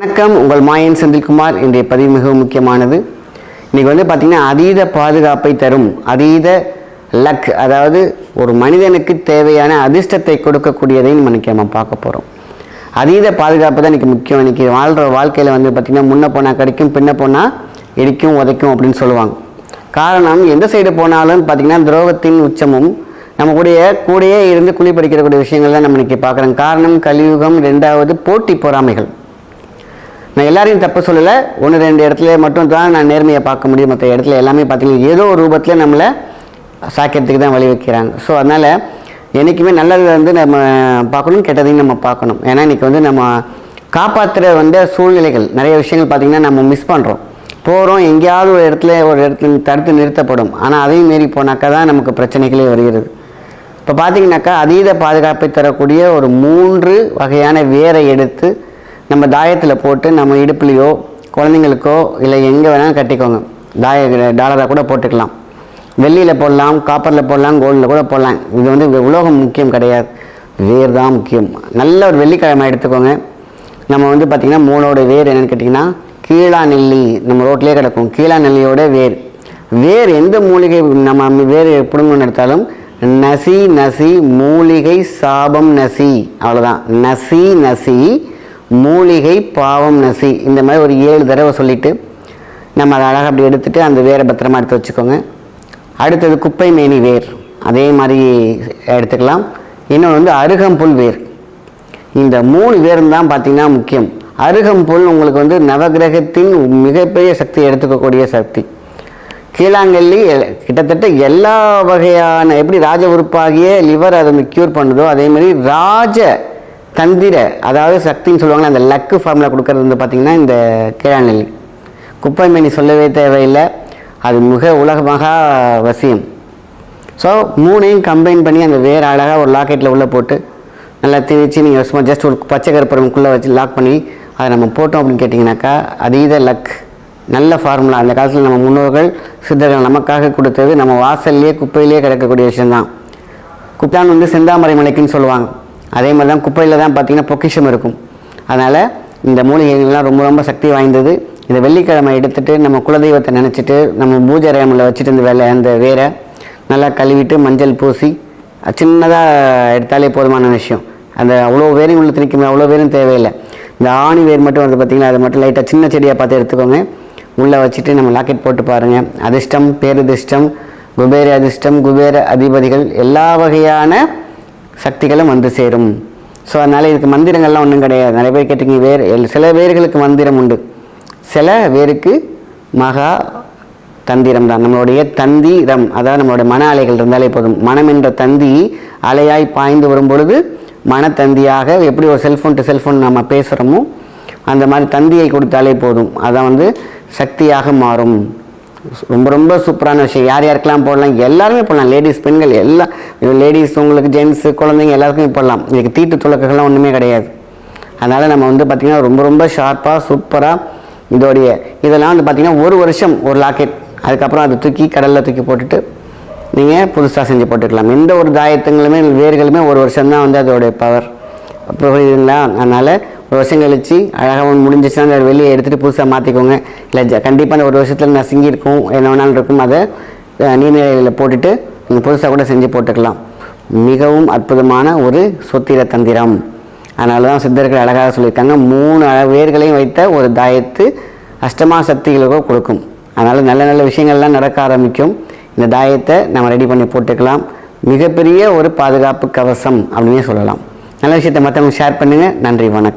வணக்கம். உங்கள் மாயன் செந்தில்குமார். இன்றைய பதிவு மிகவும் முக்கியமானது. இன்றைக்கி வந்து பார்த்திங்கன்னா அதீத பாதுகாப்பை தரும் அதீத லக் அதாவது ஒரு மனிதனுக்கு தேவையான அதிர்ஷ்டத்தை கொடுக்கக்கூடியதை நம்ம இன்னைக்கு நம்ம பார்க்க போகிறோம் அதீத பாதுகாப்பு தான் இன்றைக்கி முக்கியம். இன்றைக்கி வாழ்கிற வாழ்க்கையில் வந்து பார்த்திங்கன்னா முன்ன போனால் கிடைக்கும் பின்ன போனால் இடிக்கும் உதைக்கும் அப்படின்னு சொல்லுவாங்க. காரணம் எந்த சைடு போனாலும் பார்த்திங்கன்னா துரோகத்தின் உச்சமும் நம்ம கூடயே கூடையே இருந்து குழி விஷயங்கள் தான் நம்ம இன்னைக்கு பார்க்குறோம். காரணம் கலியுகம் ரெண்டாவது போட்டி பொறாமைகள். நான் எல்லாரையும் தப்பு சொல்லலை. ஒன்று ரெண்டு இடத்துல மட்டும் தான் நான் நேர்மையை பார்க்க முடியும். மற்ற இடத்துல எல்லாமே பார்த்தீங்கன்னா ஏதோ ஒரு ரூபத்தில் நம்மளை சாக்கியத்துக்கு தான் வழி வைக்கிறாங்க ஸோ அதனால் என்றைக்குமே நல்லது வந்து நம்ம பார்க்கணும் கெட்டதையும் நம்ம பார்க்கணும். ஏன்னா இன்றைக்கி வந்து நம்ம காப்பாற்றுற வந்து சூழ்நிலைகள் நிறைய விஷயங்கள் பார்த்திங்கன்னா நம்ம மிஸ் பண்ணுறோம் போகிறோம் எங்கேயாவது ஒரு இடத்துல ஒரு இடத்துல தடுத்து நிறுத்தப்படும். ஆனால் அதையும் மீறி போனாக்கா தான் நமக்கு பிரச்சனைகளே வருகிறது. இப்போ பார்த்தீங்கன்னாக்கா அதீத பாதுகாப்பை தரக்கூடிய ஒரு மூன்று வகையான வேரை எடுத்து நம்ம தாயத்தில் போட்டு நம்ம இடுப்புலையோ குழந்தைங்களுக்கோ இல்லை எங்கே வேணாலும் கட்டிக்கோங்க. தாய டாலராக கூட போட்டுக்கலாம். வெள்ளியில் போடலாம் காப்பரில் போடலாம் கோல்டில் கூட போடலாம். இது வந்து உலோகம் முக்கியம் கிடையாது. வேர் தான் முக்கியம். நல்ல ஒரு வெள்ளிக்கிழமை எடுத்துக்கோங்க. நம்ம வந்து பார்த்திங்கன்னா மூணோட வேர் என்னென்னு கேட்டிங்கன்னா கீழா நெல்லி நம்ம ரோட்லேயே கிடக்கும். கீழா நெல்லியோட வேர். வேர் எந்த மூலிகை நம்ம வேர் பிடுங்கணும்னு எடுத்தாலும் நசி நசி மூலிகை சாபம் நசி. அவ்வளோதான் நசி நசி மூலிகை பாவம் நசி. இந்த மாதிரி ஒரு ஏழு தடவை சொல்லிவிட்டு நம்ம அதை அழகாக அப்படி எடுத்துகிட்டு அந்த வேரை பத்திரமா எடுத்து வச்சுக்கோங்க. அடுத்தது குப்பை மேனி வேர். அதே மாதிரி எடுத்துக்கலாம். இன்னொன்று வந்து அருகம்புல் வேர். இந்த மூணு வேரும் தான் முக்கியம். அருகம்புல் உங்களுக்கு வந்து நவகிரகத்தின் மிகப்பெரிய சக்தி எடுத்துக்கக்கூடிய சக்தி. கீழாங்கல்லி கிட்டத்தட்ட எல்லா வகையான எப்படி ராஜ உறுப்பாகிய லிவர் அதை வந்து க்யூர் பண்ணுதோ அதே மாதிரி ராஜ தந்திர அதாவது சக்தின்னு சொல்லுவாங்களே அந்த லக்கு ஃபார்மில் கொடுக்கறது வந்து பார்த்திங்கன்னா இந்த கீழாங்கல்லி குப்பைமேனி சொல்லவே தேவையில்லை. அது மிக உலகமாக வசியம். ஸோ மூணையும் கம்பைன் பண்ணி அந்த வேறு அழகாக ஒரு லாக்கெட்டில் உள்ளே போட்டு நல்லா திணிச்சு நீங்கள் சும்மா ஜஸ்ட் ஒரு பச்சை கருப்பரமுக்குள்ளே வச்சு லாக் பண்ணி அதை நம்ம போட்டோம் அப்படின்னு கேட்டிங்கனாக்கா அதீத லக் நல்ல ஃபார்முலா அந்த காலத்தில் நம்ம முன்னோர்கள் சித்தர்கள் நமக்காக கொடுத்தது நம்ம வாசல்லையே குப்பையிலேயே கிடக்கக்கூடிய விஷயம்தான். குப்பான் வந்து செந்தாமரை மலைக்குன்னு சொல்லுவாங்க. அதே மாதிரி தான் குப்பையில் தான் பார்த்தீங்கன்னா பொக்கிஷம் இருக்கும். அதனால் இந்த மூலிகைகள்லாம் ரொம்ப ரொம்ப சக்தி வாய்ந்தது. இந்த வெள்ளிக்கிழமை எடுத்துட்டு நம்ம குலதெய்வத்தை நினச்சிட்டு நம்ம பூஜை ரேமில் வச்சுட்டு இந்த வேலை அந்த வேரை நல்லா கழுவிட்டு மஞ்சள் பூசி சின்னதாக எடுத்தாலே போதுமான விஷயம். அந்த அவ்வளோ வேரையும் உள்ள திணிக்கும் அவ்வளோ வேரும் தேவையில்லை. இந்த ஆணி வேர் மட்டும் வந்து பார்த்திங்கன்னா அது மட்டும் லைட்டாக சின்ன செடியாக பார்த்து எடுத்துக்கோங்க. உள்ளே வச்சுட்டு நம்ம லாக்கெட் போட்டு பாருங்கள் அதிர்ஷ்டம் பேரதிர்ஷ்டம் குபேர அதிர்ஷ்டம் குபேர அதிபதிகள் எல்லா வகையான சக்திகளும் வந்து சேரும். ஸோ அதனால் இதுக்கு மந்திரங்கள்லாம் ஒன்றும் கிடையாது. நிறைய பேர் கேட்டிங்க வேறு எல்- சில பேர்களுக்கு மந்திரம் உண்டு. சில பேருக்கு மகா தந்திரம் தான். நம்மளுடைய தந்திரம் அதாவது நம்மளுடைய மன அலைகள் இருந்தாலே போதும். மனம் என்ற தந்தி அலையாய் பாய்ந்து வரும் பொழுது மனத்தந்தியாக எப்படி ஒரு செல்ஃபோன் டு செல்ஃபோன் நம்ம பேசுகிறோமோ அந்த மாதிரி தந்தியை கொடுத்தாலே போதும். அதான் வந்து சக்தியாக மாறும். ரொம்ப ரொம்ப சூப்பரான விஷயம். யார் யாருக்கெல்லாம் போடலாம்? எல்லாருமே போடலாம். லேடிஸ் பெண்கள் எல்லாம் லேடிஸ் உங்களுக்கு ஜென்ஸு குழந்தைங்க எல்லாருக்குமே போடலாம். இதுக்கு தீட்டு துளக்கங்கள்லாம் ஒன்றுமே கிடையாது. அதனால் நம்ம வந்து பார்த்திங்கன்னா ரொம்ப ரொம்ப ஷார்ப்பாக சூப்பராக இதோடைய இதெல்லாம் வந்து பார்த்திங்கன்னா ஒரு வருஷம் ஒரு லாக்கெட் அதுக்கப்புறம் அதை தூக்கி கடலில் தூக்கி போட்டுட்டு நீங்கள் புதுசாக செஞ்சு போட்டுக்கலாம். எந்த ஒரு தாயத்துங்களுமே வேர்களுமே ஒரு வருஷம் தான் வந்து அதோடைய பவர் புரியுதுங்களா? அதனால் ஒரு வருஷம் கழிச்சு அழகாக ஒன்று முடிஞ்சிச்சுன்னா அதை வெளியே எடுத்துகிட்டு புதுசாக மாற்றிக்கோங்க இல்லை ஜ கண்டிப்பாக அந்த ஒரு வருஷத்தில் நசுங்கி இருக்கும் என்ன வேணாலும் இருக்கும் அதை நீர்நிலையில் போட்டுட்டு நீங்கள் புதுசாக கூட செஞ்சு போட்டுக்கலாம். மிகவும் அற்புதமான ஒரு சொத்திர தந்திரம். அதனால தான் சித்தர்கள் அழகாக சொல்லியிருக்காங்க மூணு வேர்களையும் வைத்த ஒரு தாயத்து அஷ்டமா சக்திகளுக்கோ கொடுக்கும். அதனால் நல்ல நல்ல விஷயங்கள்லாம் நடக்க ஆரம்பிக்கும். இந்த தாயத்தை நம்ம ரெடி பண்ணி போட்டுக்கலாம். மிகப்பெரிய ஒரு பாதுகாப்பு கவசம் அப்படின்னே சொல்லலாம். நல்ல விஷயத்தை மற்றவங்க ஷேர் பண்ணுங்கள் நன்றி வணக்கம்.